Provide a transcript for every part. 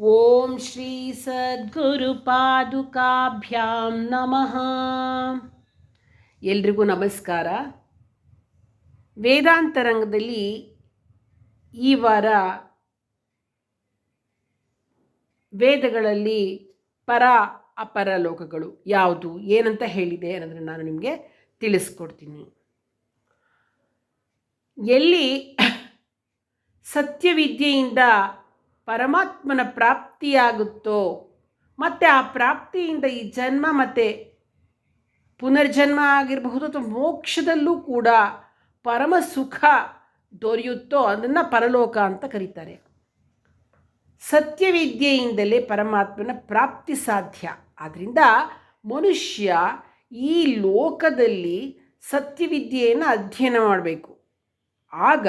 ಓಂ ಶ್ರೀ ಸದ್ಗುರುಪಾದುಕಾಭ್ಯಾಂ ನಮಃ. ಎಲ್ರಿಗೂ ನಮಸ್ಕಾರ. ವೇದಾಂತರಂಗದಲ್ಲಿ ಈ ವಾರ ವೇದಗಳಲ್ಲಿ ಪರ ಅಪರ ಲೋಕಗಳು ಯಾವುದು, ಏನಂತ ಹೇಳಿದೆ ಅನ್ನೋದನ್ನು ನಾನು ನಿಮಗೆ ತಿಳಿಸ್ಕೊಡ್ತೀನಿ. ಎಲ್ಲಿ ಸತ್ಯವಿದ್ಯೆಯಿಂದ ಪರಮಾತ್ಮನ ಪ್ರಾಪ್ತಿಯಾಗುತ್ತೋ, ಮತ್ತು ಆ ಪ್ರಾಪ್ತಿಯಿಂದ ಈ ಜನ್ಮ ಮತ್ತು ಪುನರ್ಜನ್ಮ ಆಗಿರಬಹುದು ಅಥವಾ ಮೋಕ್ಷದಲ್ಲೂ ಕೂಡ ಪರಮ ಸುಖ ದೊರೆಯುತ್ತೋ ಅದನ್ನು ಪರಲೋಕ ಅಂತ ಕರೀತಾರೆ. ಸತ್ಯವಿದ್ಯೆಯಿಂದಲೇ ಪರಮಾತ್ಮನ ಪ್ರಾಪ್ತಿ ಸಾಧ್ಯ. ಆದ್ದರಿಂದ ಮನುಷ್ಯ ಈ ಲೋಕದಲ್ಲಿ ಸತ್ಯವಿದ್ಯೆಯನ್ನು ಅಧ್ಯಯನ ಮಾಡಬೇಕು. ಆಗ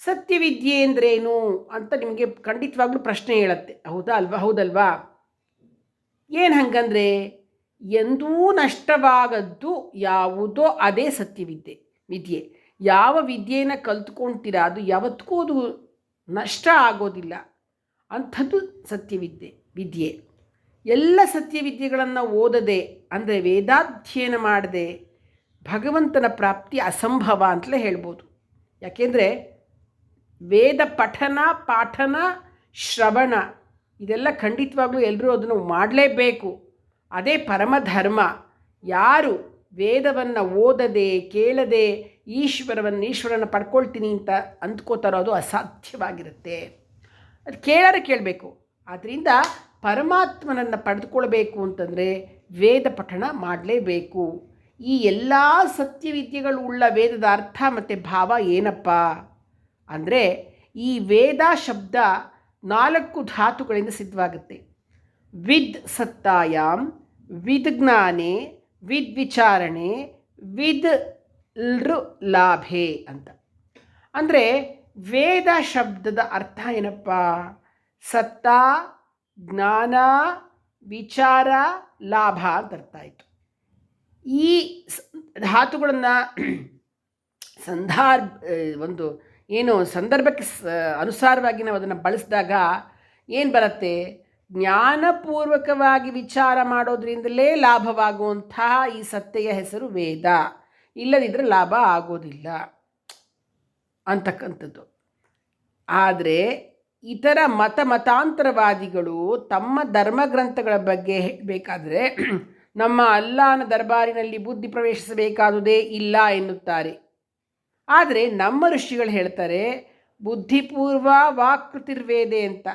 ಸತ್ಯವಿದ್ಯೆ ಅಂದ್ರೇನು ಅಂತ ನಿಮಗೆ ಖಂಡಿತವಾಗ್ಲೂ ಪ್ರಶ್ನೆ ಹೇಳುತ್ತೆ. ಹೌದಾ ಅಲ್ವಾ? ಹೌದಲ್ವಾ? ಏನು ಹಂಗಂದರೆ ಎಂದೂ ನಷ್ಟವಾಗದ್ದು ಯಾವುದೋ ಅದೇ ಸತ್ಯವಿದ್ಯೆ, ವಿದ್ಯೆ. ಯಾವ ವಿದ್ಯೆಯನ್ನು ಕಲ್ತ್ಕೊಳ್ತೀರಾ ಅದು ಯಾವತ್ತಿಗೂ ಅದು ನಷ್ಟ ಆಗೋದಿಲ್ಲ. ಅಂಥದ್ದು ಸತ್ಯವಿದ್ಯೆ, ವಿದ್ಯೆ. ಎಲ್ಲ ಸತ್ಯವಿದ್ಯೆಗಳನ್ನು ಓದದೆ, ಅಂದರೆ ವೇದಾಧ್ಯಯನ ಮಾಡದೆ ಭಗವಂತನ ಪ್ರಾಪ್ತಿ ಅಸಂಭವ ಅಂತಲೇ ಹೇಳ್ಬೋದು. ಯಾಕೆಂದರೆ ವೇದ ಪಠನ, ಪಾಠನ, ಶ್ರವಣ, ಇದೆಲ್ಲ ಖಂಡಿತವಾಗ್ಲೂ ಎಲ್ಲರೂ ಅದನ್ನು ಮಾಡಲೇಬೇಕು. ಅದೇ ಪರಮಧರ್ಮ. ಯಾರು ವೇದವನ್ನು ಓದದೆ, ಕೇಳದೆ, ಈಶ್ವರವನ್ನು, ಈಶ್ವರನ ಪಡ್ಕೊಳ್ತೀನಿ ಅಂತ ಅಂದ್ಕೋತಾರೋ ಅದು ಅಸಾಧ್ಯವಾಗಿರುತ್ತೆ. ಅದು ಕೇಳರೆ ಕೇಳಬೇಕು. ಆದ್ದರಿಂದ ಪರಮಾತ್ಮನನ್ನು ಪಡೆದುಕೊಳ್ಬೇಕು ಅಂತಂದರೆ ವೇದ ಪಠಣ ಮಾಡಲೇಬೇಕು. ಈ ಎಲ್ಲ ಸತ್ಯವಿದ್ಯೆಗಳು ಉಳ್ಳ ವೇದದ ಅರ್ಥ ಮತ್ತು ಭಾವ ಏನಪ್ಪ? ಅಂದರೆ ಈ ವೇದ ಶಬ್ದ ನಾಲ್ಕು ಧಾತುಗಳಿಂದ ಸಿದ್ಧವಾಗುತ್ತೆ. ವಿದ್ ಸತ್ತಾಯಾಮ್ ವಿದ್ ಜ್ಞಾನೆ, ವಿದ್ ವಿಚಾರಣೆ, ವಿದ್ ಲೃ ಲಾಭೆ ಅಂತ. ಅಂದರೆ ವೇದ ಶಬ್ದದ ಅರ್ಥ ಏನಪ್ಪ? ಸತ್ತ, ಜ್ಞಾನ, ವಿಚಾರ, ಲಾಭ ಅಂತ ಅರ್ಥ ಆಯಿತು. ಈ ಧಾತುಗಳನ್ನು ಸಂಧಾರ್ ಒಂದು ಏನು ಸಂದರ್ಭಕ್ಕೆ ಅನುಸಾರವಾಗಿ ನಾವು ಅದನ್ನು ಬಳಸಿದಾಗ ಏನು ಬರುತ್ತೆ? ಜ್ಞಾನಪೂರ್ವಕವಾಗಿ ವಿಚಾರ ಮಾಡೋದ್ರಿಂದಲೇ ಲಾಭವಾಗುವಂತಹ ಈ ಸತ್ತೆಯ ಹೆಸರು ವೇದ. ಇಲ್ಲದಿದ್ದರೆ ಲಾಭ ಆಗೋದಿಲ್ಲ. ಅಂತಕ್ಕಂಥದ್ದು. ಆದರೆ ಇತರ ಮತ ಮತಾಂತರವಾದಿಗಳು ತಮ್ಮ ಧರ್ಮಗ್ರಂಥಗಳ ಬಗ್ಗೆ ಹೇಳಬೇಕಾದ್ರೆ ನಮ್ಮ ಅಲ್ಲಾನ ದರ್ಬಾರಿನಲ್ಲಿ ಬುದ್ಧಿ ಪ್ರವೇಶಿಸಬೇಕಾದುದೇ ಇಲ್ಲ ಎನ್ನುತ್ತಾರೆ. ಆದರೆ ನಮ್ಮ ಋಷಿಗಳು ಹೇಳ್ತಾರೆ, ಬುದ್ಧಿಪೂರ್ವ ವಾಕೃತಿರ್ವೇದೆ ಅಂತ.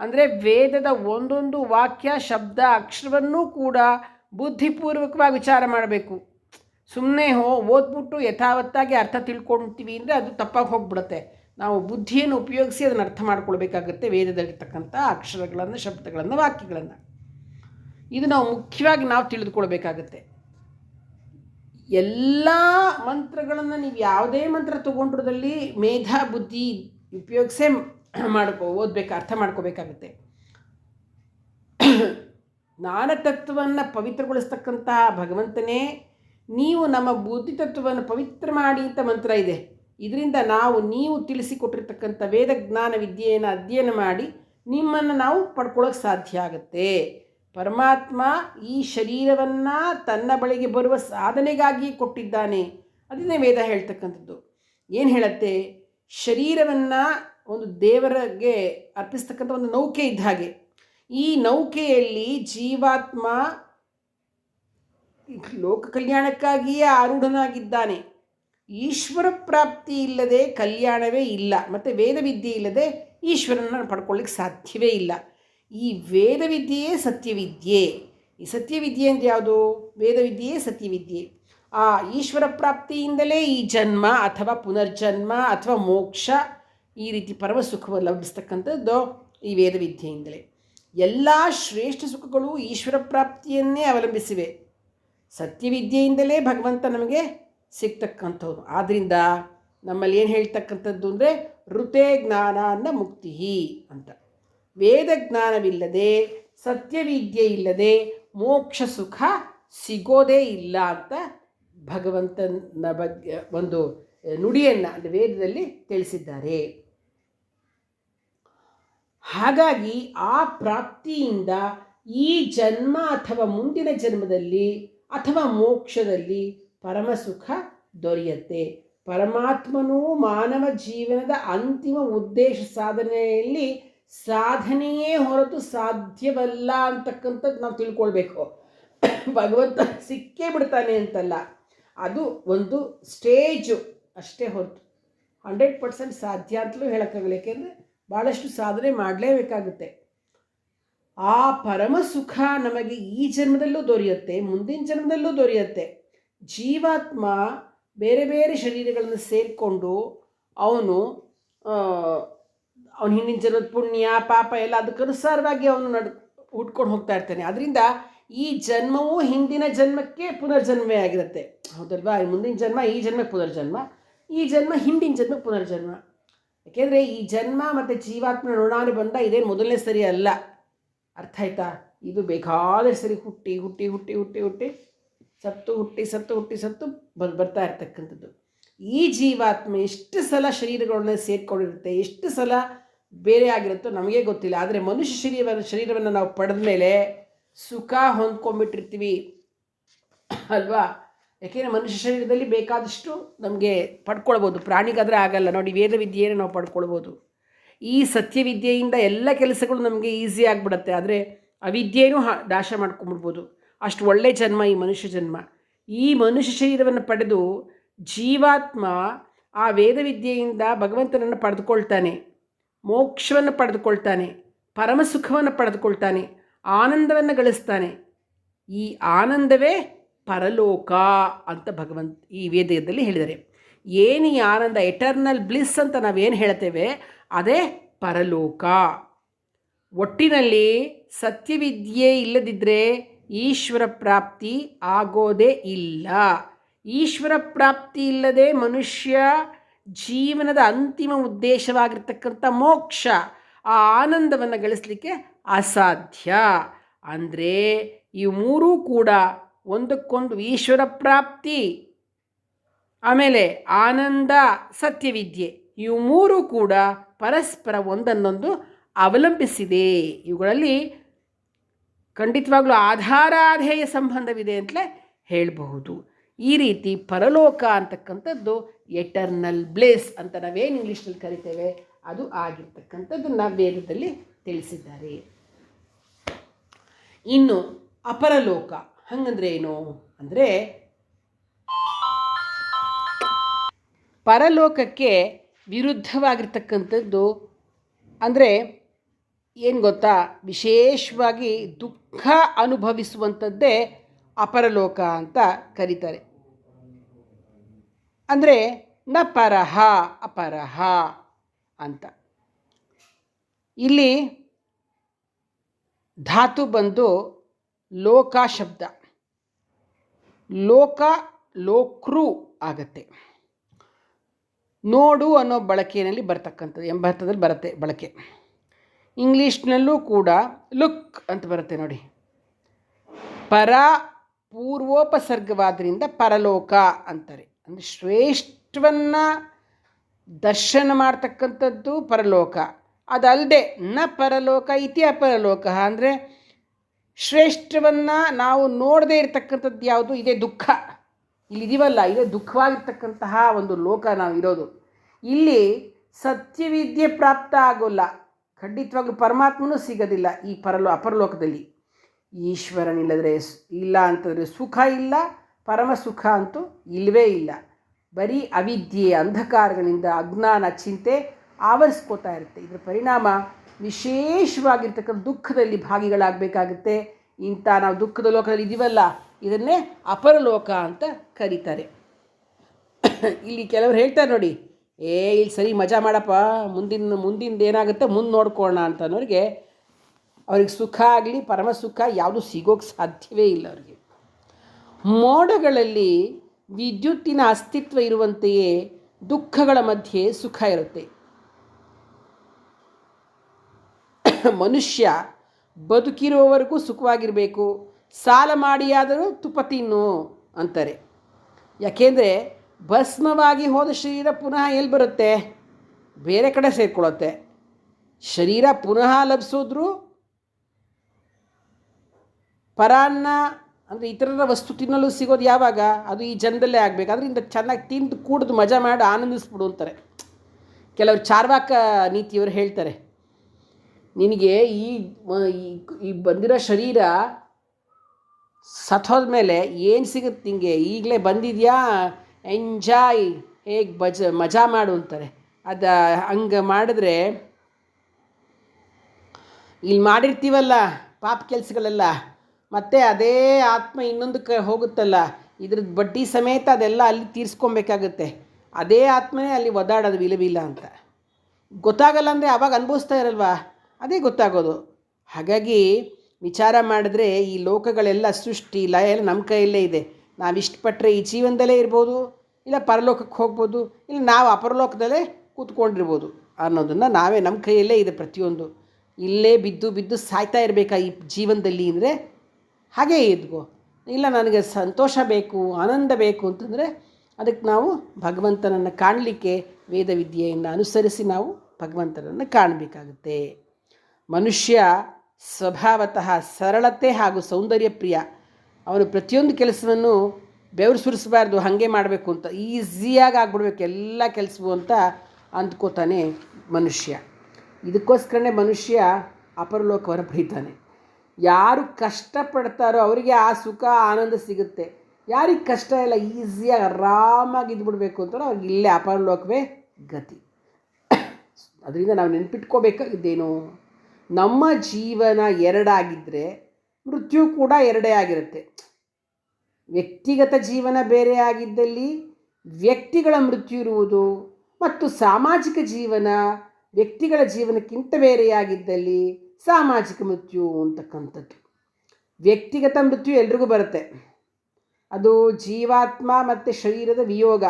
ಅಂದರೆ ವೇದದ ಒಂದೊಂದು ವಾಕ್ಯ, ಶಬ್ದ, ಅಕ್ಷರವನ್ನೂ ಕೂಡ ಬುದ್ಧಿಪೂರ್ವಕವಾಗಿ ವಿಚಾರ ಮಾಡಬೇಕು. ಸುಮ್ಮನೆ ಹೋ, ಓದ್ಬಿಟ್ಟು ಯಥಾವತ್ತಾಗಿ ಅರ್ಥ ತಿಳ್ಕೊಳ್ತೀವಿ ಅಂದರೆ ಅದು ತಪ್ಪಾಗಿ ಹೋಗ್ಬಿಡುತ್ತೆ. ನಾವು ಬುದ್ಧಿಯನ್ನು ಉಪಯೋಗಿಸಿ ಅದನ್ನು ಅರ್ಥ ಮಾಡ್ಕೊಳ್ಬೇಕಾಗುತ್ತೆ ವೇದದಲ್ಲಿರ್ತಕ್ಕಂಥ ಅಕ್ಷರಗಳನ್ನು, ಶಬ್ದಗಳನ್ನು, ವಾಕ್ಯಗಳನ್ನು. ಇದು ನಾವು ಮುಖ್ಯವಾಗಿ ನಾವು ತಿಳಿದುಕೊಳ್ಬೇಕಾಗತ್ತೆ. ಎಲ್ಲ ಮಂತ್ರಗಳನ್ನು ನೀವು ಯಾವುದೇ ಮಂತ್ರ ತೊಗೊಂಡ್ರದಲ್ಲಿ ಮೇಧಾ, ಬುದ್ಧಿ ಉಪಯೋಗಿಸೇ ಮಾಡ್ಕೋ, ಓದಬೇಕು, ಅರ್ಥ ಮಾಡ್ಕೋಬೇಕಾಗುತ್ತೆ. ಜ್ಞಾನತತ್ವವನ್ನು ಪವಿತ್ರಗೊಳಿಸ್ತಕ್ಕಂತಹ ಭಗವಂತನೇ, ನೀವು ನಮ್ಮ ಬುದ್ಧಿ ತತ್ವವನ್ನು ಪವಿತ್ರ ಮಾಡಿ ಅಂತ ಮಂತ್ರ ಇದೆ. ಇದರಿಂದ ನಾವು, ನೀವು ತಿಳಿಸಿಕೊಟ್ಟಿರ್ತಕ್ಕಂಥ ವೇದ ಜ್ಞಾನ ವಿದ್ಯೆಯನ್ನು ಅಧ್ಯಯನ ಮಾಡಿ ನಿಮ್ಮನ್ನು ನಾವು ಪಡ್ಕೊಳ್ಳೋಕೆ ಸಾಧ್ಯ ಆಗುತ್ತೆ. ಪರಮಾತ್ಮ ಈ ಶರೀರವನ್ನು ತನ್ನ ಬಳಿಗೆ ಬರುವ ಸಾಧನೆಗಾಗಿ ಕೊಟ್ಟಿದ್ದಾನೆ. ಅದನ್ನೇ ವೇದ ಹೇಳ್ತಕ್ಕಂಥದ್ದು. ಏನು ಹೇಳುತ್ತೆ? ಶರೀರವನ್ನು ಒಂದು ದೇವರಿಗೆ ಅರ್ಪಿಸ್ತಕ್ಕಂಥ ಒಂದು ನೌಕೆ ಇದ್ದ ಹಾಗೆ. ಈ ನೌಕೆಯಲ್ಲಿ ಜೀವಾತ್ಮ ಲೋಕ ಕಲ್ಯಾಣಕ್ಕಾಗಿಯೇ ಆರೂಢನಾಗಿದ್ದಾನೆ. ಈಶ್ವರ ಪ್ರಾಪ್ತಿ ಇಲ್ಲದೆ ಕಲ್ಯಾಣವೇ ಇಲ್ಲ. ಮತ್ತು ವೇದವಿದ್ಯೆ ಇಲ್ಲದೆ ಈಶ್ವರನ ಪಡ್ಕೊಳ್ಳಿಕ್ಕೆ ಸಾಧ್ಯವೇ ಇಲ್ಲ. ಈ ವೇದವಿದ್ಯೆಯೇ ಸತ್ಯವಿದ್ಯೆ. ಈ ಸತ್ಯವಿದ್ಯೆ ಅಂದರೆ ಯಾವುದು? ವೇದವಿದ್ಯೆಯೇ ಸತ್ಯವಿದ್ಯೆ. ಆ ಈಶ್ವರ ಪ್ರಾಪ್ತಿಯಿಂದಲೇ ಈ ಜನ್ಮ ಅಥವಾ ಪುನರ್ಜನ್ಮ ಅಥವಾ ಮೋಕ್ಷ ಈ ರೀತಿ ಪರಮ ಸುಖವನ್ನು ಲಭಿಸ್ತಕ್ಕಂಥದ್ದು ಈ ವೇದವಿದ್ಯೆಯಿಂದಲೇ. ಎಲ್ಲ ಶ್ರೇಷ್ಠ ಸುಖಗಳು ಈಶ್ವರ ಪ್ರಾಪ್ತಿಯನ್ನೇ ಅವಲಂಬಿಸಿವೆ. ಸತ್ಯವಿದ್ಯೆಯಿಂದಲೇ ಭಗವಂತ ನಮಗೆ ಸಿಗ್ತಕ್ಕಂಥವ್ರು ಆದ್ದರಿಂದ ನಮ್ಮಲ್ಲಿ ಏನು ಹೇಳ್ತಕ್ಕಂಥದ್ದು ಅಂದರೆ ಋತೆ ಜ್ಞಾನ ಮುಕ್ತಿ ಅಂತ. ವೇದ ಜ್ಞಾನವಿಲ್ಲದೆ ಸತ್ಯವಿದ್ಯೆ ಇಲ್ಲದೆ ಮೋಕ್ಷ ಸುಖ ಸಿಗೋದೇ ಇಲ್ಲ ಅಂತ ಭಗವಂತನ ಬಗ್ಗೆ ಒಂದು ನುಡಿಯನ್ನು ಅಂದರೆ ವೇದದಲ್ಲಿ ತಿಳಿಸಿದ್ದಾರೆ. ಹಾಗಾಗಿ ಆ ಪ್ರಾಪ್ತಿಯಿಂದ ಈ ಜನ್ಮ ಅಥವಾ ಮುಂದಿನ ಜನ್ಮದಲ್ಲಿ ಅಥವಾ ಮೋಕ್ಷದಲ್ಲಿ ಪರಮ ಸುಖ ದೊರೆಯುತ್ತೆ. ಪರಮಾತ್ಮನೂ ಮಾನವ ಜೀವನದ ಅಂತಿಮ ಉದ್ದೇಶ ಸಾಧನೆಯಲ್ಲಿ ಸಾಧನೆಯೇ ಹೊರತು ಸಾಧ್ಯವಲ್ಲ ಅಂತಕ್ಕಂಥದ್ದು ನಾವು ತಿಳ್ಕೊಳ್ಬೇಕು. ಭಗವಂತ ಸಿಕ್ಕೇ ಬಿಡ್ತಾನೆ ಅಂತಲ್ಲ. ಅದು ಒಂದು ಸ್ಟೇಜು ಅಷ್ಟೇ ಹೊರತು. ಹಂಡ್ರೆಡ್ ಪರ್ಸೆಂಟ್ ಸಾಧ್ಯ ಅಂತಲೂ ಹೇಳೋಕ್ಕಾಗಲ್ಲ, ಯಾಕೆಂದರೆ ಭಾಳಷ್ಟು ಸಾಧನೆ ಮಾಡಲೇಬೇಕಾಗುತ್ತೆ. ಆ ಪರಮ ಸುಖ ನಮಗೆ ಈ ಜನ್ಮದಲ್ಲೂ ದೊರೆಯುತ್ತೆ, ಮುಂದಿನ ಜನ್ಮದಲ್ಲೂ ದೊರೆಯುತ್ತೆ. ಜೀವಾತ್ಮ ಬೇರೆ ಬೇರೆ ಶರೀರಗಳನ್ನು ಸೇರಿಕೊಂಡು ಅವನು ಅವನ ಹಿಂದಿನ ಜನ್ಮದ ಪುಣ್ಯ, ಪಾಪ ಎಲ್ಲ ಅದಕ್ಕನುಸಾರವಾಗಿ ಅವನು ನಡ್ ಹುಟ್ಕೊಂಡು ಹೋಗ್ತಾ ಇರ್ತಾನೆ. ಅದರಿಂದ ಈ ಜನ್ಮವು ಹಿಂದಿನ ಜನ್ಮಕ್ಕೆ ಪುನರ್ಜನ್ಮವೇ ಆಗಿರುತ್ತೆ. ಹೌದಲ್ವಾ? ಮುಂದಿನ ಜನ್ಮ, ಈ ಜನ್ಮ ಪುನರ್ಜನ್ಮ, ಈ ಜನ್ಮ ಹಿಂದಿನ ಜನ್ಮ ಪುನರ್ಜನ್ಮ. ಯಾಕೆಂದರೆ ಈ ಜನ್ಮ ಮತ್ತು ಜೀವಾತ್ಮನ ಬಂದ ಇದೇನು ಮೊದಲನೇ ಸರಿ ಅಲ್ಲ. ಅರ್ಥ ಆಯ್ತಾ? ಇದು ಬೇಕಾದಷ್ಟು ಸರಿ ಹುಟ್ಟಿ ಹುಟ್ಟಿ ಹುಟ್ಟಿ ಹುಟ್ಟಿ ಹುಟ್ಟಿ ಸತ್ತು ಹುಟ್ಟಿ ಸತ್ತು ಹುಟ್ಟಿ, ಸತ್ತು ಬರ್, ಬರ್ತಾ ಇರ್ತಕ್ಕಂಥದ್ದು. ಈ ಜೀವಾತ್ಮ ಎಷ್ಟು ಸಲ ಶರೀರಗಳನ್ನ ಸೇರ್ಕೊಂಡಿರುತ್ತೆ, ಎಷ್ಟು ಸಲ ಬೇರೆ ಆಗಿರುತ್ತೋ ನಮಗೆ ಗೊತ್ತಿಲ್ಲ. ಆದರೆ ಮನುಷ್ಯ ಶರೀರವನ್ನು ಶರೀರವನ್ನು ನಾವು ಪಡೆದ ಮೇಲೆ ಸುಖ ಹೊಂದ್ಕೊಂಡ್ಬಿಟ್ಟಿರ್ತೀವಿ. ಅಲ್ವಾ? ಯಾಕೆಂದರೆ ಮನುಷ್ಯ ಶರೀರದಲ್ಲಿ ಬೇಕಾದಷ್ಟು ನಮಗೆ ಪಡ್ಕೊಳ್ಬೋದು. ಪ್ರಾಣಿಗಾದರೆ ಆಗಲ್ಲ. ನೋಡಿ ವೇದ ವೇದವಿದ್ಯೆಯನ್ನು ನಾವು ಪಡ್ಕೊಳ್ಬೋದು. ಈ ಸತ್ಯವಿದ್ಯೆಯಿಂದ ಎಲ್ಲ ಕೆಲಸಗಳು ನಮಗೆ ಈಸಿ ಆಗಿಬಿಡುತ್ತೆ. ಆದರೆ ಅವಿದ್ಯೆಯೂ ಹಾ, ನಾಶ ಮಾಡ್ಕೊಂಡ್ಬಿಡ್ಬೋದು. ಅಷ್ಟು ಒಳ್ಳೆಯ ಜನ್ಮ ಈ ಮನುಷ್ಯ ಜನ್ಮ. ಈ ಮನುಷ್ಯ ಶರೀರವನ್ನು ಪಡೆದು ಜೀವಾತ್ಮ ಆ ವೇದವಿದ್ಯೆಯಿಂದ ಭಗವಂತನನ್ನು ಪಡೆದುಕೊಳ್ತಾನೆ. ಮೋಕ್ಷವನ್ನು ಪಡೆದುಕೊಳ್ತಾನೆ ಪರಮ ಸುಖವನ್ನು ಪಡೆದುಕೊಳ್ತಾನೆ, ಆನಂದವನ್ನು ಗಳಿಸ್ತಾನೆ. ಈ ಆನಂದವೇ ಪರಲೋಕ ಅಂತ ಭಗವಂತ ಈ ವೇದದಲ್ಲಿ ಹೇಳಿದ್ದಾರೆ ಏನು ಈ ಆನಂದ ಎಟರ್ನಲ್ ಬ್ಲಿಸ್ ಅಂತ ನಾವೇನು ಹೇಳ್ತೇವೆ? ಅದೇ ಪರಲೋಕ. ಒಟ್ಟಿನಲ್ಲಿ ಸತ್ಯವಿದ್ಯೆ ಇಲ್ಲದಿದ್ದರೆ ಈಶ್ವರ ಪ್ರಾಪ್ತಿ ಆಗೋದೇ ಇಲ್ಲ. ಈಶ್ವರ ಪ್ರಾಪ್ತಿ ಇಲ್ಲದೆ ಮನುಷ್ಯ ಜೀವನದ ಅಂತಿಮ ಉದ್ದೇಶವಾಗಿರ್ತಕ್ಕಂಥ ಮೋಕ್ಷ, ಆ ಆನಂದವನ್ನು ಗಳಿಸಲಿಕ್ಕೆ ಅಸಾಧ್ಯ. ಅಂದರೆ ಈ ಮೂರೂ ಕೂಡ ಒಂದಕ್ಕೊಂದು ಈಶ್ವರ ಪ್ರಾಪ್ತಿ, ಆಮೇಲೆ ಆನಂದ, ಸತ್ಯವಿದ್ಯೆ, ಇವು ಮೂರೂ ಕೂಡ ಪರಸ್ಪರ ಒಂದನ್ನೊಂದು ಅವಲಂಬಿಸಿದೆ. ಇವುಗಳಲ್ಲಿ ಖಂಡಿತವಾಗ್ಲೂ ಆಧಾರಾಧೇಯ ಸಂಬಂಧವಿದೆ ಅಂತಲೇ ಹೇಳಬಹುದು. ಈ ರೀತಿ ಪರಲೋಕ ಅಂತಕ್ಕಂಥದ್ದು ಎಟರ್ನಲ್ ಬ್ಲೇಸ್ ಅಂತ ನಾವೇನು ಇಂಗ್ಲೀಷ್ನಲ್ಲಿ ಕರಿತೇವೆ, ಅದು ಆಗಿರ್ತಕ್ಕಂಥದ್ದನ್ನು ವೇದದಲ್ಲಿ ತಿಳಿಸಿದ್ದಾರೆ. ಇನ್ನು ಅಪರಲೋಕ ಹಂಗಂದ್ರೆ ಏನು ಅಂದರೆ ಪರಲೋಕಕ್ಕೆ ವಿರುದ್ಧವಾಗಿರ್ತಕ್ಕಂಥದ್ದು ಅಂದರೆ ಏನು ಗೊತ್ತಾ? ವಿಶೇಷವಾಗಿ ದುಃಖ ಅನುಭವಿಸುವಂಥದ್ದೇ ಅಪರಲೋಕ ಅಂತ ಕರೀತಾರೆ. ಅಂದರೆ ನ ಪರಹ ಅಪರಹ ಅಂತ. ಇಲ್ಲಿ ಧಾತು ಬಂದು ಲೋಕ ಶಬ್ದ. ಲೋಕ, ಲೋಕ್ರು ಆಗತ್ತೆ. ನೋಡು ಅನ್ನೋ ಬಳಕೆಯಲ್ಲಿ ಬರ್ತಕ್ಕಂಥದ್ದು, ಎಂಬ ಅರ್ಥದಲ್ಲಿ ಬರುತ್ತೆ ಬಳಕೆ. ಇಂಗ್ಲೀಷ್ನಲ್ಲೂ ಕೂಡ ಲುಕ್ ಅಂತ ಬರುತ್ತೆ ನೋಡಿ. ಪರ ಪೂರ್ವೋಪಸರ್ಗವಾದ್ರಿಂದ ಪರಲೋಕ ಅಂತಾರೆ. ಅಂದರೆ ಶ್ರೇಷ್ಠವನ್ನು ದರ್ಶನ ಮಾಡ್ತಕ್ಕಂಥದ್ದು ಪರಲೋಕ. ಅದಲ್ಲದೆ ನ ಪರಲೋಕ ಇತಿ ಅಪರಲೋಕ ಅಂದರೆ ಶ್ರೇಷ್ಠವನ್ನು ನಾವು ನೋಡದೇ ಇರತಕ್ಕಂಥದ್ದು ಯಾವುದು? ಇದೇ ದುಃಖ. ಇಲ್ಲಿದೀವಲ್ಲ ಇದೇ ದುಃಖವಾಗಿರ್ತಕ್ಕಂತಹ ಒಂದು ಲೋಕ ನಾವು ಇರೋದು. ಇಲ್ಲಿ ಸತ್ಯವಿದ್ಯೆ ಪ್ರಾಪ್ತ ಆಗೋಲ್ಲ. ಖಂಡಿತವಾಗ್ಲೂ ಪರಮಾತ್ಮನೂ ಸಿಗೋದಿಲ್ಲ ಈ ಪರಲೋ, ಅಪರಲೋಕದಲ್ಲಿ. ಈಶ್ವರನಿಲ್ಲದ್ರೆ ಇಲ್ಲ ಅಂತಂದರೆ ಸುಖ ಇಲ್ಲ, ಪರಮ ಸುಖ ಅಂತೂ ಇಲ್ಲವೇ ಇಲ್ಲ. ಬರೀ ಅವಿದ್ಯೆ ಅಂಧಕಾರಗಳಿಂದ ಅಜ್ಞಾನ ಚಿಂತೆ ಆವರಿಸ್ಕೋತಾ ಇರುತ್ತೆ. ಇದರ ಪರಿಣಾಮ ವಿಶೇಷವಾಗಿರ್ತಕ್ಕಂಥ ದುಃಖದಲ್ಲಿ ಭಾಗಿಗಳಾಗಬೇಕಾಗುತ್ತೆ. ಇಂಥ ನಾವು ದುಃಖದ ಲೋಕದಲ್ಲಿ ಇದೀವಲ್ಲ, ಇದನ್ನೇ ಅಪರಲೋಕ ಅಂತ ಕರೀತಾರೆ. ಇಲ್ಲಿ ಕೆಲವರು ಹೇಳ್ತಾರೆ ನೋಡಿ, ಏ ಇಲ್ಲಿ ಸರಿ ಮಜಾ ಮಾಡಪ್ಪ, ಮುಂದಿನ ಮುಂದಿಂದ ಏನಾಗುತ್ತೆ ಮುಂದೆ ನೋಡ್ಕೊಳ್ಳೋಣ ಅಂತ ಅನ್ನೋರಿಗೆ ಅವ್ರಿಗೆ ಸುಖ ಆಗಲಿ, ಪರಮ ಸುಖ ಯಾವುದು ಸಿಗೋಕ್ಕೆ ಸಾಧ್ಯವೇ ಇಲ್ಲ ಅವರಿಗೆ. ಮೋಡಗಳಲ್ಲಿ ವಿದ್ಯುತ್ತಿನ ಅಸ್ತಿತ್ವ ಇರುವಂತೆಯೇ ದುಃಖಗಳ ಮಧ್ಯೆ ಸುಖ ಇರುತ್ತೆ. ಮನುಷ್ಯ ಬದುಕಿರುವವರೆಗೂ ಸುಖವಾಗಿರಬೇಕು, ಸಾಲ ಮಾಡಿಯಾದರೂ ತುಪ್ಪ ತಿನ್ನು ಅಂತಾರೆ. ಯಾಕೆಂದರೆ ಭಸ್ಮವಾಗಿ ಹೋದ ಶರೀರ ಪುನಃ ಎಲ್ಲಿ ಬರುತ್ತೆ? ಬೇರೆ ಕಡೆ ಸೇರಿಕೊಳ್ಳುತ್ತೆ. ಶರೀರ ಪುನಃ ಲಭಿಸೋದ್ರು ಪರಾನ್ನ ಅಂದರೆ ಇತರರ ವಸ್ತು ತಿನ್ನಲು ಸಿಗೋದು ಯಾವಾಗ? ಅದು ಈ ಜನದಲ್ಲೇ ಆಗಬೇಕು. ಅದರಿಂದ ಚೆನ್ನಾಗಿ ತಿಂದು ಕೂಡ್ದು ಮಜಾ ಮಾಡಿ ಆನಂದಿಸ್ಬಿಡು ಅಂತಾರೆ. ಕೆಲವರು ಚಾರ್ವಾಕ ನೀತಿಯವರು ಹೇಳ್ತಾರೆ, ನಿನಗೆ ಈ ಈ- ಬಂದಿರೋ ಶರೀರ ಸತ್ತೋದ ಮೇಲೆ ಏನು ಸಿಗುತ್ತೆ ನಿಂಗೆ? ಈಗಲೇ ಬಂದಿದೆಯಾ? ಎಂಜಾಯ್, ಹೇಗೆ ಬಜ, ಮಜಾ ಮಾಡು ಅಂತಾರೆ. ಅದು ಹಂಗೆ ಮಾಡಿದ್ರೆ ಇಲ್ಲಿ ಮಾಡಿರ್ತೀವಲ್ಲ ಪಾಪ ಕೆಲಸಗಳೆಲ್ಲ? ಮತ್ತೆ ಅದೇ ಆತ್ಮ ಇನ್ನೊಂದಕ್ಕೆ ಹೋಗುತ್ತಲ್ಲ ಇದ್ರದ್ದು ಬಡ್ಡಿ ಸಮೇತ ಅದೆಲ್ಲ ಅಲ್ಲಿ ತೀರಿಸ್ಕೊಬೇಕಾಗುತ್ತೆ. ಅದೇ ಆತ್ಮನೇ ಅಲ್ಲಿ ಒದ್ದಾಡೋದು ವಿಲವಿಲ್ಲ ಅಂತ. ಗೊತ್ತಾಗಲ್ಲ ಅಂದರೆ ಅವಾಗ ಅನುಭವಿಸ್ತಾ ಇರಲ್ವಾ? ಅದೇ ಗೊತ್ತಾಗೋದು. ಹಾಗಾಗಿ ವಿಚಾರ ಮಾಡಿದ್ರೆ ಈ ಲೋಕಗಳೆಲ್ಲ ಸೃಷ್ಟಿ, ಲಯ ಎಲ್ಲ ನಮ್ಮ ಕೈಯಲ್ಲೇ ಇದೆ. ನಾವು ಇಷ್ಟಪಟ್ಟರೆ ಈ ಜೀವನದಲ್ಲೇ ಇರ್ಬೋದು, ಇಲ್ಲ ಪರಲೋಕಕ್ಕೆ ಹೋಗ್ಬೋದು, ಇಲ್ಲ ನಾವು ಅಪರಲೋಕದಲ್ಲೇ ಕೂತ್ಕೊಂಡಿರ್ಬೋದು ಅನ್ನೋದನ್ನು ನಾವೇ ನಮ್ಮ ಕೈಯಲ್ಲೇ ಇದೆ ಪ್ರತಿಯೊಂದು. ಇಲ್ಲೇ ಬಿದ್ದು ಬಿದ್ದು ಸಾಯ್ತಾ ಇರಬೇಕಾ ಈ ಜೀವನದಲ್ಲಿ ಅಂದರೆ ಹಾಗೇ ಇದ್ಗೋ. ಇಲ್ಲ, ನನಗೆ ಸಂತೋಷ ಬೇಕು, ಆನಂದ ಬೇಕು ಅಂತಂದರೆ ಅದಕ್ಕೆ ನಾವು ಭಗವಂತನನ್ನು ಕಾಣಲಿಕ್ಕೆ ವೇದವಿದ್ಯೆಯನ್ನು ಅನುಸರಿಸಿ ನಾವು ಭಗವಂತನನ್ನು ಕಾಣಬೇಕಾಗುತ್ತೆ. ಮನುಷ್ಯ ಸ್ವಭಾವತಃ ಸರಳತೆ ಹಾಗೂ ಸೌಂದರ್ಯ ಪ್ರಿಯ. ಅವನು ಪ್ರತಿಯೊಂದು ಕೆಲಸವನ್ನು ಬೆವರು ಸುರಿಸಬಾರ್ದು, ಹಾಗೆ ಮಾಡಬೇಕು ಅಂತ, ಈಸಿಯಾಗಿ ಆಗ್ಬಿಡ್ಬೇಕು ಎಲ್ಲ ಕೆಲಸವು ಅಂತ ಅಂದ್ಕೋತಾನೆ ಮನುಷ್ಯ. ಇದಕ್ಕೋಸ್ಕರನೇ ಮನುಷ್ಯ ಅಪರಲೋಕವನ್ನು ಪಡಿತಾನೆ ಯಾರು ಕಷ್ಟಪಡ್ತಾರೋ ಅವರಿಗೆ ಆ ಸುಖ, ಆನಂದ ಸಿಗುತ್ತೆ. ಯಾರಿಗೆ ಕಷ್ಟ ಇಲ್ಲ ಈಸಿಯಾಗಿ ಆರಾಮಾಗಿ ಇದ್ಬಿಡ್ಬೇಕು ಅಂತ ಅವ್ರಿಗೆ ಇಲ್ಲೇ ಅಪರಲೋಕವೇ ಗತಿ. ಅದರಿಂದ ನಾವು ನೆನ್ಪಿಟ್ಕೋಬೇಕಾಗಿದ್ದೇನು? ನಮ್ಮ ಜೀವನ ಎರಡಾಗಿದ್ದರೆ ಮೃತ್ಯು ಕೂಡ ಎರಡೇ ಆಗಿರುತ್ತೆ. ವ್ಯಕ್ತಿಗತ ಜೀವನ ಬೇರೆ ಆಗಿದ್ದಲ್ಲಿ ವ್ಯಕ್ತಿಗಳ ಮೃತ್ಯು ಇರುವುದು ಮತ್ತು ಸಾಮಾಜಿಕ ಜೀವನ ವ್ಯಕ್ತಿಗಳ ಜೀವನಕ್ಕಿಂತ ಬೇರೆಯಾಗಿದ್ದಲ್ಲಿ ಸಾಮಾಜಿಕ ಮೃತ್ಯು ಅಂತಕ್ಕಂಥದ್ದು. ವ್ಯಕ್ತಿಗತ ಮೃತ್ಯು ಎಲ್ರಿಗೂ ಬರುತ್ತೆ. ಅದು ಜೀವಾತ್ಮ ಮತ್ತು ಶರೀರದ ವಿಯೋಗ.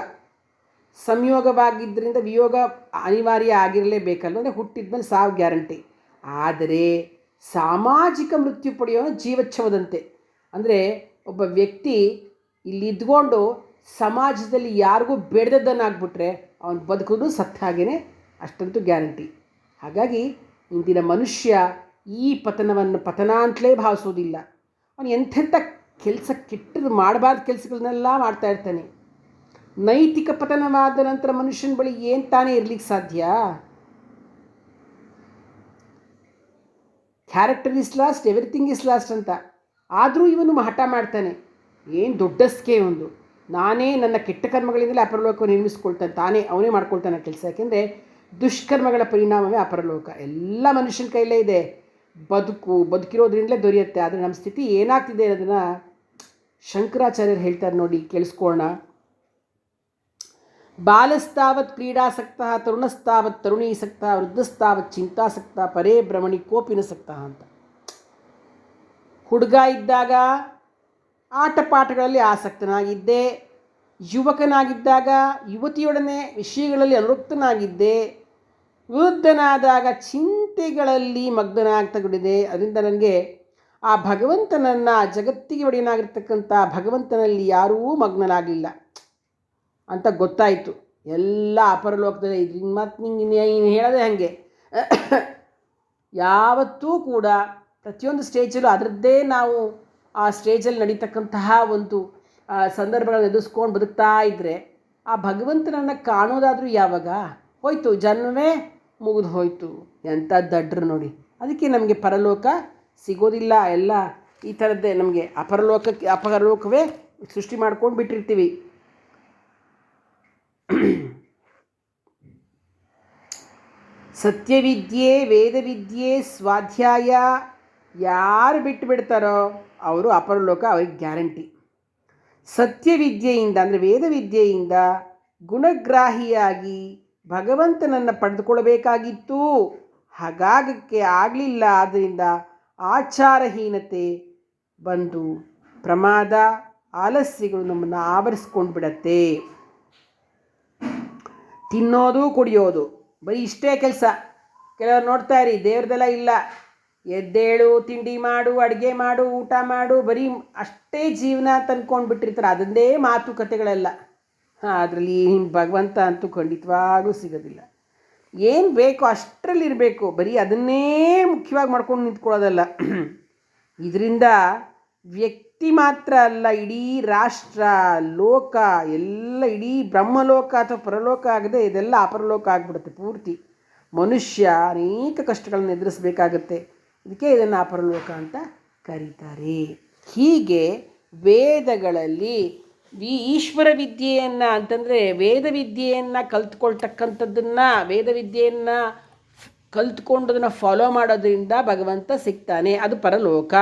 ಸಂಯೋಗವಾಗಿದ್ದರಿಂದ ವಿಯೋಗ ಅನಿವಾರ್ಯ ಆಗಿರಲೇಬೇಕಲ್ಲ ಅಂದರೆ ಹುಟ್ಟಿದ ಮೇಲೆ ಸಾವು ಗ್ಯಾರಂಟಿ. ಆದರೆ ಸಾಮಾಜಿಕ ಮೃತ್ಯು ಪಡೆಯೋ ಜೀವಚ್ಛವದಂತೆ. ಅಂದರೆ ಒಬ್ಬ ವ್ಯಕ್ತಿ ಇಲ್ಲಿ ಇದ್ಕೊಂಡು ಸಮಾಜದಲ್ಲಿ ಯಾರಿಗೂ ಬೇಡದನ್ನಾಗ್ಬಿಟ್ರೆ ಅವನು ಬದುಕೋದು ಸತ್ತ ಹಾಗೇ ಅಷ್ಟಂತೂ ಗ್ಯಾರಂಟಿ. ಹಾಗಾಗಿ ಇಂದಿನ ಮನುಷ್ಯ ಈ ಪತನವನ್ನು ಪತನ ಅಂತಲೇ ಭಾವಿಸೋದಿಲ್ಲ. ಅವನು ಎಂಥೆಂಥ ಕೆಲಸ ಕೆಟ್ಟದ್ದು ಮಾಡಬಾರ್ದು ಕೆಲಸಗಳನ್ನೆಲ್ಲ ಮಾಡ್ತಾ ಇರ್ತಾನೆ. ನೈತಿಕ ಪತನವಾದ ನಂತರ ಮನುಷ್ಯನ ಬಳಿ ಏನು ತಾನೇ ಇರ್ಲಿಕ್ಕೆ ಸಾಧ್ಯ? Character is lost everything is lost ಅಂತ. ಆದರೂ ಇವನು ಹಠ ಮಾಡ್ತಾನೆ. ಏನು ದೊಡ್ಡಸ್ಕೆ ಒಂದು. ನಾನೇ ನನ್ನ ಕೆಟ್ಟ ಕರ್ಮಗಳಿಂದಲೇ ಅಪರಲೋಕ ನಿರ್ಮಿಸ್ಕೊಳ್ತಾನೆ, ತಾನೇ ಅವನೇ ಮಾಡ್ಕೊಳ್ತಾನೆ ಕೆಲಸ. ಯಾಕೆಂದರೆ ದುಷ್ಕರ್ಮಗಳ ಪರಿಣಾಮವೇ ಅಪರಲೋಕ ಎಲ್ಲ ಮನುಷ್ಯನ ಕೈಲೇ ಇದೆ. ಬದುಕು, ಬದುಕಿರೋದ್ರಿಂದಲೇ ದೊರೆಯುತ್ತೆ. ಆದರೆ ನಮ್ಮ ಸ್ಥಿತಿ ಏನಾಗ್ತಿದೆ ಅನ್ನೋದನ್ನು ಶಂಕರಾಚಾರ್ಯರು ಹೇಳ್ತಾರೆ ನೋಡಿ, ಕೇಳಿಸ್ಕೊಳ್ಳೋಣ. ಬಾಲಸ್ತಾವತ್ ಕ್ರೀಡಾಸಕ್ತ, ತರುಣಸ್ತಾವತ್ ತರುಣೀಸಕ್ತ, ವೃದ್ಧಸ್ತಾವತ್ ಚಿಂತಾಸಕ್ತ, ಪರೇ ಭ್ರಮಣಿ ಕೋಪಿನಸಕ್ತ ಅಂತ. ಹುಡುಗ ಇದ್ದಾಗ ಆಟ ಪಾಠಗಳಲ್ಲಿ ಆಸಕ್ತನಾಗಿದ್ದೆ. ಯುವಕನಾಗಿದ್ದಾಗ ಯುವತಿಯೊಡನೆ ವಿಷಯಗಳಲ್ಲಿ ಅನುರಕ್ತನಾಗಿದ್ದೆ. ವೃದ್ಧನಾದಾಗ ಚಿಂತೆಗಳಲ್ಲಿ ಮಗ್ನನಾಗ್ತಗೊಂಡಿದೆ. ಅದರಿಂದ ನನಗೆ ಆ ಭಗವಂತನನ್ನು ಜಗತ್ತಿಗೆ ಒಡೆಯನಾಗಿರ್ತಕ್ಕಂಥ ಭಗವಂತನಲ್ಲಿ ಯಾರೂ ಮಗ್ನನಾಗಲಿಲ್ಲ. ಅಂತ ಗೊತ್ತಾಯಿತು. ಎಲ್ಲ ಅಪರಲೋಕದಲ್ಲಿ ಇದ್ರಿಂದ ಮತ್ತು ನಿಂಗೆ ನೀನು ಹೇಳೋದೇ ಹಾಗೆ. ಯಾವತ್ತೂ ಕೂಡ ಪ್ರತಿಯೊಂದು ಸ್ಟೇಜಲ್ಲೂ ಅದರದ್ದೇ ನಾವು ಆ ಸ್ಟೇಜಲ್ಲಿ ನಡೀತಕ್ಕಂತಹ ಒಂದು ಸಂದರ್ಭಗಳನ್ನು ಎದುರಿಸ್ಕೊಂಡು ಬದುಕ್ತಾ ಇದ್ದರೆ ಆ ಭಗವಂತನನ್ನು ಕಾಣೋದಾದರೂ ಯಾವಾಗ? ಹೋಯ್ತು, ಜನ್ಮವೇ ಮುಗಿದು ಹೋಯಿತು. ಎಂಥ ದಡ್ರು ನೋಡಿ. ಅದಕ್ಕೆ ನಮಗೆ ಪರಲೋಕ ಸಿಗೋದಿಲ್ಲ. ಎಲ್ಲ ಈ ಥರದ್ದೇ ನಮಗೆ ಅಪರಲೋಕಕ್ಕೆ, ಅಪರಲೋಕವೇ ಸೃಷ್ಟಿ ಮಾಡ್ಕೊಂಡು ಬಿಟ್ಟಿರ್ತೀವಿ. ಸತ್ಯವಿದ್ಯೆ, ವೇದವಿದ್ಯೆ, ಸ್ವಾಧ್ಯಾಯ ಯಾರು ಬಿಟ್ಟು ಬಿಡ್ತಾರೋ ಅವರು ಅಪರಲೋಕ ಅವ್ರಿಗೆ ಗ್ಯಾರಂಟಿ. ಸತ್ಯವಿದ್ಯೆಯಿಂದ ಅಂದರೆ ವೇದವಿದ್ಯೆಯಿಂದ ಗುಣಗ್ರಾಹಿಯಾಗಿ ಭಗವಂತನನ್ನು ಪಡೆದುಕೊಳ್ಳಬೇಕಾಗಿತ್ತು. ಹಾಗಾಗಕ್ಕೆ ಆಗಲಿಲ್ಲ. ಆದ್ದರಿಂದ ಆಚಾರಹೀನತೆ ಬಂದು ಪ್ರಮಾದ ಆಲಸ್ಯಗಳು ನಮ್ಮನ್ನು ಆವರಿಸ್ಕೊಂಡು ಬಿಡತ್ತೆ. ತಿನ್ನೋದು, ಕುಡಿಯೋದು ಬರೀ ಇಷ್ಟೇ ಕೆಲಸ. ಕೆಲವರು ನೋಡ್ತಾ ಇರಿ, ದೇವ್ರದೆಲ್ಲ ಇಲ್ಲ. ಎದ್ದೇಳು, ತಿಂಡಿ ಮಾಡು, ಅಡುಗೆ ಮಾಡು, ಊಟ ಮಾಡು, ಬರೀ ಅಷ್ಟೇ ಜೀವನ ತಂದ್ಕೊಂಡು ಬಿಟ್ಟಿರ್ತಾರೆ ಅದೊಂದೇ ಮಾತುಕತೆಗಳೆಲ್ಲ. ಅದರಲ್ಲಿ ಭಗವಂತ ಅಂತೂ ಖಂಡಿತವಾಗೂ ಸಿಗೋದಿಲ್ಲ. ಏನು ಬೇಕೋ ಅಷ್ಟರಲ್ಲಿ ಇರಬೇಕು. ಬರೀ ಅದನ್ನೇ ಮುಖ್ಯವಾಗಿ ಮಾಡ್ಕೊಂಡು ನಿಂತ್ಕೊಳ್ಳೋದಲ್ಲ. ಇದರಿಂದ ವ್ಯಕ್ತಿ ಮಾತ್ರ ಅಲ್ಲ, ಇಡೀ ರಾಷ್ಟ್ರ, ಲೋಕ, ಎಲ್ಲ ಇಡೀ ಬ್ರಹ್ಮಲೋಕ ಅಥವಾ ಪರಲೋಕ ಆಗದೆ ಇದೆಲ್ಲ ಅಪರಲೋಕ ಆಗಿಬಿಡುತ್ತೆ ಪೂರ್ತಿ. ಮನುಷ್ಯ ಅನೇಕ ಕಷ್ಟಗಳನ್ನು ಎದುರಿಸಬೇಕಾಗತ್ತೆ. ಇದಕ್ಕೆ ಇದನ್ನು ಅಪರಲೋಕ ಅಂತ ಕರೀತಾರೆ. ಹೀಗೆ ವೇದಗಳಲ್ಲಿ ಈ ಈಶ್ವರ ವಿದ್ಯೆಯನ್ನು ಅಂತಂದರೆ ವೇದ ವಿದ್ಯೆಯನ್ನು ಕಲ್ತ್ಕೊಳ್ತಕ್ಕಂಥದ್ದನ್ನು ವೇದ ವಿದ್ಯೆಯನ್ನು ಕಲ್ತ್ಕೊಂಡದನ್ನು ಫಾಲೋ ಮಾಡೋದರಿಂದ ಭಗವಂತ ಸಿಗ್ತಾನೆ. ಅದು ಪರಲೋಕ.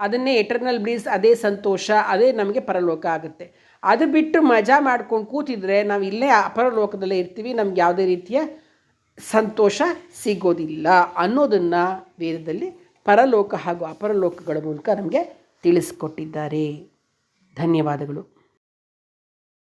ಅದನ್ನೇ ಎಟರ್ನಲ್ ಬ್ಲೀಸ್ ಅದೇ ಸಂತೋಷ, ಅದೇ ನಮಗೆ ಪರಲೋಕ ಆಗುತ್ತೆ. ಅದು ಬಿಟ್ಟು ಮಜಾ ಮಾಡ್ಕೊಂಡು ಕೂತಿದ್ರೆ ನಾವು ಇಲ್ಲೇ ಅಪರಲೋಕದಲ್ಲೇ ಇರ್ತೀವಿ, ನಮ್ಗೆ ಯಾವುದೇ ರೀತಿಯ ಸಂತೋಷ ಸಿಗೋದಿಲ್ಲ ಅನ್ನೋದನ್ನು ವೇದದಲ್ಲಿ ಪರಲೋಕ ಹಾಗೂ ಅಪರಲೋಕಗಳ ಮೂಲಕ ನಮಗೆ ತಿಳಿಸ್ಕೊಟ್ಟಿದ್ದಾರೆ. ಧನ್ಯವಾದಗಳು.